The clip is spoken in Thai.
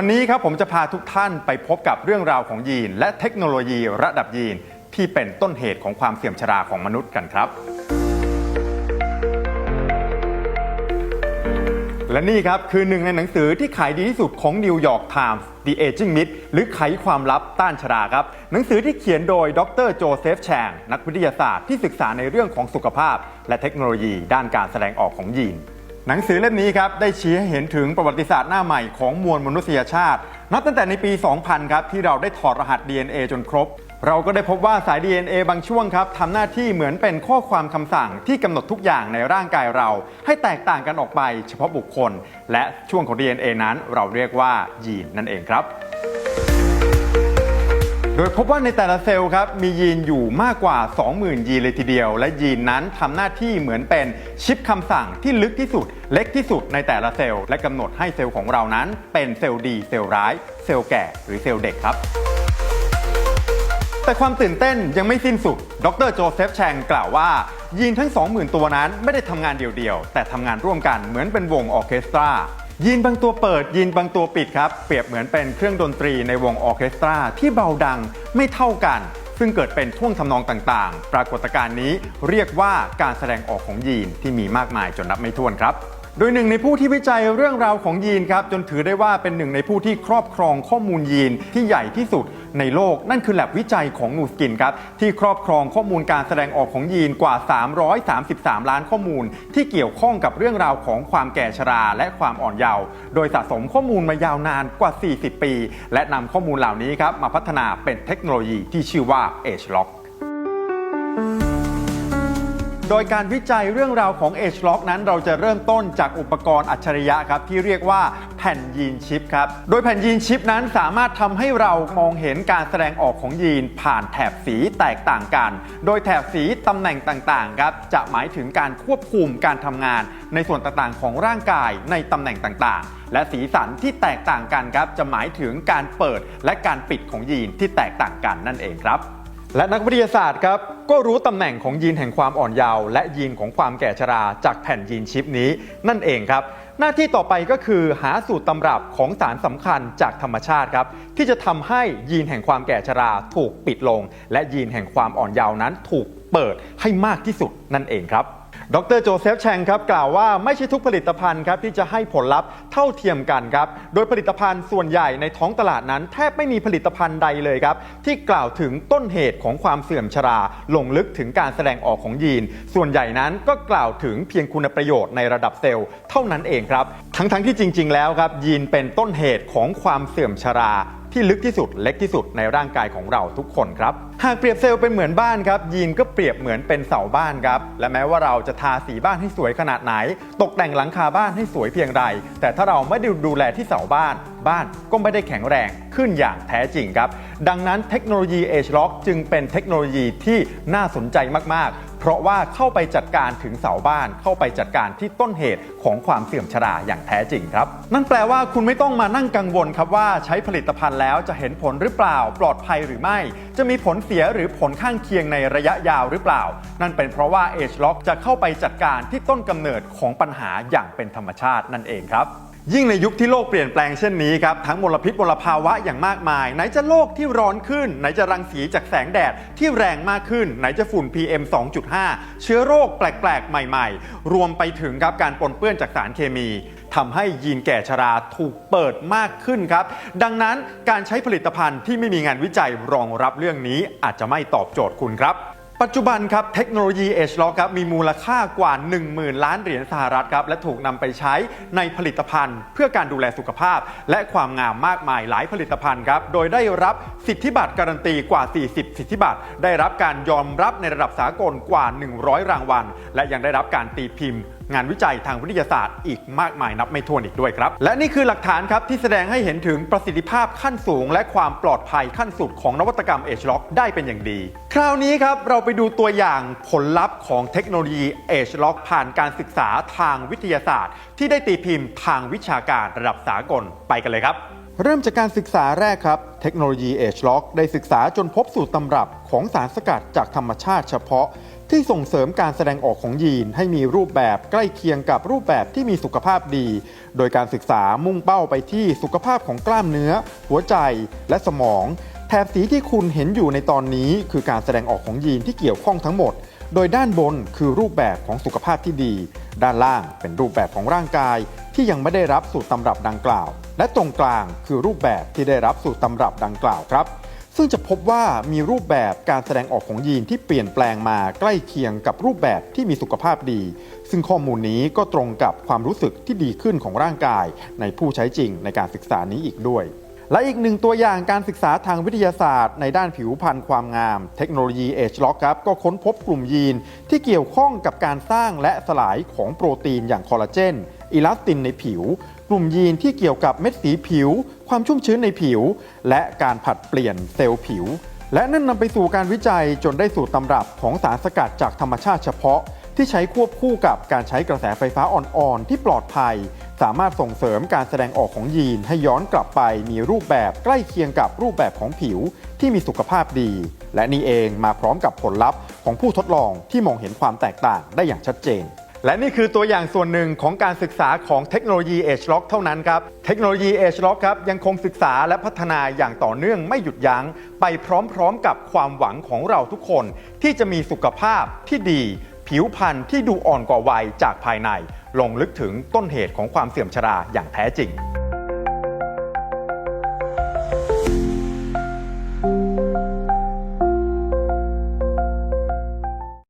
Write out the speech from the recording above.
วันนี้ครับผมจะพาทุกท่านไปพบกับเรื่องราวของยีน และเทคโนโลยีระดับยีน ที่เป็นต้นเหตุของความเสื่อมชราของมนุษย์กันครับ และนี่ครับคือหนึ่งในหนังสือที่ขายดีที่สุดของ New York Times The Aging Myth หรือไขความลับต้านชราครับ หนังสือที่เขียนโดยดรโจเซฟแชงนักวิทยาศาสตร์ที่ศึกษาในเรื่องของสุขภาพ และเทคโนโลยีด้านการแสดงออกของยีน หนังสือเล่มนี้ครับได้ชี้ให้เห็นถึงประวัติศาสตร์หน้าใหม่ของมวลมนุษยชาติ นับตั้งแต่ในปี 2000 ครับที่เราได้ถอดรหัส DNA จนครบ เราก็ได้พบว่าสาย DNA บางช่วงครับทำหน้าที่เหมือนเป็นข้อความคำสั่งที่กำหนดทุกอย่างในร่างกายเรา ให้แตกต่างกันออกไปเฉพาะบุคคล และช่วงของ DNA นั้นเราเรียกว่ายีนนั่นเองครับ โดยพบว่าในแต่ละเซลล์ครับมียีนอยู่มากกว่า 20,000 ยีนเลยทีเดียว และยีนนั้นทำหน้าที่เหมือนเป็นชิปคำสั่งที่ลึกที่สุด เล็กที่สุดในแต่ละเซลล์ และกำหนดให้เซลล์ของเรานั้น เป็นเซลล์ดีเซลล์ร้าย เซลล์แก่หรือเซลล์เด็กครับแต่ความตื่นเต้นยังไม่สิ้นสุด ดรโจเซฟแชงกล่าวว่า ยีนทั้ง 20,000 ตัวนั้นไม่ได้ทำงานเดียวๆ แต่ทำงานร่วมกันเหมือนเป็นวงออเคสตรา ยีนบางตัวเปิดยีนบางตัวปิดครับ เปรียบเหมือนเป็นเครื่องดนตรีในวงออเคสตราที่เบาดังไม่เท่ากัน ซึ่งเกิดเป็นท่วงทำนองต่างๆ ปรากฏการณ์นี้เรียกว่าการแสดงออกของยีนที่มีมากมายจนนับไม่ถ้วนครับ โดยหนึ่งในผู้ที่วิจัยเรื่องราวของยีนครับจนถือได้ว่าเป็นหนึ่งในผู้ที่ครอบครองข้อมูลยีนที่ใหญ่ที่สุดในโลก นั่นคือแลบวิจัยของนูสกินครับที่ครอบครองข้อมูลการแสดงออกของยีนกว่า 333 ล้านข้อมูล ที่เกี่ยวข้องกับเรื่องราวของความแก่ชราและความอ่อนเยาว์โดยสะสมข้อมูลมายาวนานกว่า 40 ปี และนำข้อมูลเหล่านี้ครับมาพัฒนาเป็นเทคโนโลยีที่ชื่อว่า AgeLock โดยการวิจัยเรื่องราวของ Age Lock นั้นเราจะเริ่มต้นจากอุปกรณ์อัจฉริยะครับที่เรียกว่าแผ่นยีนชิปครับ โดยแผ่นยีนชิปนั้นสามารถทำให้เรามองเห็นการแสดงออกของยีนผ่านแถบสีแตกต่างกัน โดยแถบสีตำแหน่งต่างๆครับจะหมายถึงการควบคุมการทำงาน ในส่วนต่างๆของร่างกายในตำแหน่งต่างๆ และสีสันที่แตกต่างกันครับจะหมายถึงการเปิดและการปิดของยีนที่แตกต่างกันนั่นเองครับ และนักวิทยาศาสตร์ครับก็รู้ตำแหน่งของยีนแห่งความอ่อนเยาว์และยีนของความแก่ชราจากแผ่นยีนชิปนี้นั่นเองครับ หน้าที่ต่อไปก็คือหาสูตรตำรับของสารสำคัญจากธรรมชาติครับ ที่จะทำให้ยีนแห่งความแก่ชราถูกปิดลง และยีนแห่งความอ่อนเยาว์นั้นถูกเปิดให้มากที่สุดนั่นเองครับ ดรโจเซฟแชงครับกล่าวว่าไม่ใช่ทุกผลิตภัณฑ์ครับที่จะให้ผลลัพธ์เท่าเทียมกันครับ โดยผลิตภัณฑ์ส่วนใหญ่ในท้องตลาดนั้น แทบไม่มีผลิตภัณฑ์ใดเลยครับ ที่กล่าวถึงต้นเหตุของความเสื่อมชรา ลงลึกถึงการแสดงออกของยีน ส่วนใหญ่นั้นก็กล่าวถึงเพียงคุณประโยชน์ในระดับเซลล์เท่านั้นเองครับ ทั้งๆที่จริง ๆ แล้วครับยีนเป็นต้นเหตุของความเสื่อมชรา ที่ลึกที่สุดเล็กที่สุดในร่างกายของเราทุกคนครับ หากเปรียบเซลล์เป็นเหมือนบ้านครับ ยีนก็เปรียบเหมือนเป็นเสาบ้านครับ และแม้ว่าเราจะทาสีบ้านให้สวยขนาดไหน ตกแต่งหลังคาบ้านให้สวยเพียงใดแต่ถ้าเราไม่ได้ดูแลที่เสาบ้าน บ้านก็ไม่ได้แข็งแรงขึ้นอย่างแท้จริงครับ ดังนั้นเทคโนโลยี Age Lock จึงเป็นเทคโนโลยีที่น่าสนใจมากๆ เพราะว่าเข้าไปจัดการถึงเสาบ้าน เข้าไปจัดการที่ต้นเหตุของความเสื่อมชราอย่างแท้จริงครับ นั่นแปลว่าคุณไม่ต้องมานั่งกังวลครับว่าใช้ผลิตภัณฑ์แล้วจะเห็นผลหรือเปล่า ปลอดภัยหรือไม่ จะมีผลเสียหรือผลข้างเคียงในระยะยาวหรือเปล่า นั่นเป็นเพราะว่า Age Lock จะเข้าไปจัดการที่ต้นกำเนิดของปัญหาอย่างเป็นธรรมชาตินั่นเองครับ ยิ่งในยุคที่โลกเปลี่ยนแปลงเช่นนี้ครับ ทั้งมลพิษมลภาวะอย่างมากมาย ไหนจะโลกที่ร้อนขึ้น ไหนจะรังสีจากแสงแดดที่แรงมากขึ้น ไหนจะฝุ่น PM 2.5 เชื้อโรคแปลก ๆ ใหม่ ๆ รวมไปถึงครับการปนเปื้อนจากสารเคมีทำให้ยีนแก่ชราถูกเปิดมากขึ้นครับ ดังนั้นการใช้ผลิตภัณฑ์ที่ไม่มีงานวิจัยรองรับเรื่องนี้อาจจะไม่ตอบโจทย์คุณครับ ปัจจุบันครับเทคโนโลยี Age Lock ครับมีมูลค่ากว่า 10,000 ล้านเหรียญสหรัฐครับและถูกนำไปใช้ในผลิตภัณฑ์ เพื่อการดูแลสุขภาพ และความงามมากมายหลายผลิตภัณฑ์ครับโดยได้รับสิทธิบัตรการันตีกว่า 40 สิทธิบัตรได้รับการยอมรับในระดับสากลกว่า 100 รางวัล และยังได้รับการตีพิมพ์ งานวิจัยทางวิทยาศาสตร์อีกมากมายนับไม่ถ้วนอีกด้วยครับ และนี่คือหลักฐานครับที่แสดงให้เห็นถึงประสิทธิภาพขั้นสูง และความปลอดภัยขั้นสุดของนวัตกรรม Age Lock ได้เป็นอย่างดี คราวนี้ครับเราไปดูตัวอย่างผลลัพธ์ของเทคโนโลยี Age Lock ผ่านการศึกษาทางวิทยาศาสตร์ ที่ได้ตีพิมพ์ทางวิชาการระดับสากลไปกันเลยครับเริ่มจากการศึกษาแรกครับ เทคโนโลยี Age Lock ได้ศึกษาจนพบสูตรตำรับของสารสกัดจากธรรมชาติเฉพาะ ที่ส่งเสริมการแสดงออกของยีนให้มีรูปแบบใกล้เคียงกับรูปแบบที่มีสุขภาพดี โดยการศึกษามุ่งเป้าไปที่สุขภาพของกล้ามเนื้อ หัวใจและสมอง แถบสีที่คุณเห็นอยู่ในตอนนี้ คือการแสดงออกของยีนที่เกี่ยวข้องทั้งหมด โดยด้านบนคือรูปแบบของสุขภาพที่ดี ด้านล่างเป็นรูปแบบของร่างกาย ที่ยังไม่ได้รับสูตรตำรับดังกล่าว และตรงกลางคือรูปแบบที่ได้รับสูตรตำรับดังกล่าวครับ ซึ่งจะพบว่ามีรูปแบบการแสดงออกของยีนที่เปลี่ยนแปลงมาใกล้เคียงกับรูปแบบที่มีสุขภาพดี ซึ่งข้อมูลนี้ก็ตรงกับความรู้สึกที่ดีขึ้นของร่างกาย ในผู้ใช้จริงในการศึกษานี้อีกด้วย และอีกหนึ่งตัวอย่างการศึกษาทางวิทยาศาสตร์ ในด้านผิวพรรณความงาม เทคโนโลยี Age Lock ครับก็ค้นพบกลุ่มยีนที่เกี่ยวข้องกับการสร้างและสลายของโปรตีนอย่างคอลลาเจนอิลาสตินในผิว กลุ่มยีนที่เกี่ยวกับเม็ดสีผิว ความชุ่มชื้นในผิว และการผัดเปลี่ยนเซลล์ผิว และนั่นนำไปสู่การวิจัยจนได้สูตรตำรับของสารสกัดจากธรรมชาติเฉพาะ ที่ใช้ควบคู่กับการใช้กระแสไฟฟ้าอ่อนๆที่ปลอดภัย สามารถส่งเสริมการแสดงออกของยีนให้ย้อนกลับไปมีรูปแบบใกล้เคียงกับรูปแบบของผิว ที่มีสุขภาพดี และนี่เองมาพร้อมกับผลลัพธ์ของผู้ทดลองที่มองเห็นความแตกต่างได้อย่างชัดเจน และนี่คือตัวอย่างส่วนหนึ่งของการศึกษาของเทคโนโลยี Age Lock เท่านั้นครับ เทคโนโลยี Age Lock ครับยังคงศึกษาและพัฒนาอย่างต่อเนื่องไม่หยุดยัง้ง ไปพร้อมๆกับความหวังของเราทุกคน ที่จะมีสุขภาพที่ดี ผิวพรรณที่ดูอ่อนกว่าวัยจากภายใน ลงลึกถึงต้นเหตุของความเสื่อมชราอย่างแท้จริง